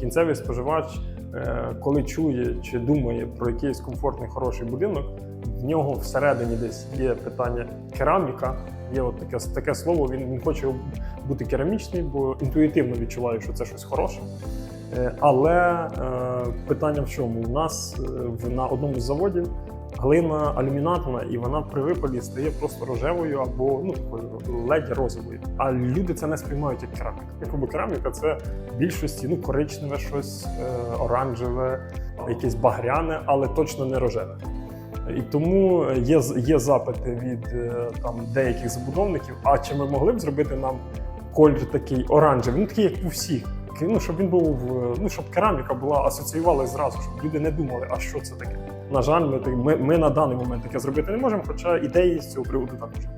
кінцевий споживач, е, коли чує чи думає про якийсь комфортний хороший будинок, в нього всередині десь є питання кераміка. Є от таке, таке слово, він, він хоче бути керамічний, бо інтуїтивно відчуває, що це щось хороше. Е, Але е, питання в чому? У нас на одному з заводів глина алюмінатна, і вона при випалі стає просто рожевою або ну ледь розовою. А люди це не сприймають як кераміка. Якби кераміка це в більшості ну коричневе, щось е, оранжеве, якесь багряне, але точно не рожеве. І тому є, є запити від е, там деяких забудовників. А чи ми могли б зробити нам колір такий оранжевий, ну такий, як у всіх. Ну, щоб він був, е, ну щоб кераміка була асоціювалася зразу, щоб люди не думали, а що це таке. На жаль, ми, ми, ми на даний момент таке зробити не можемо, хоча ідеї з цього приводу також.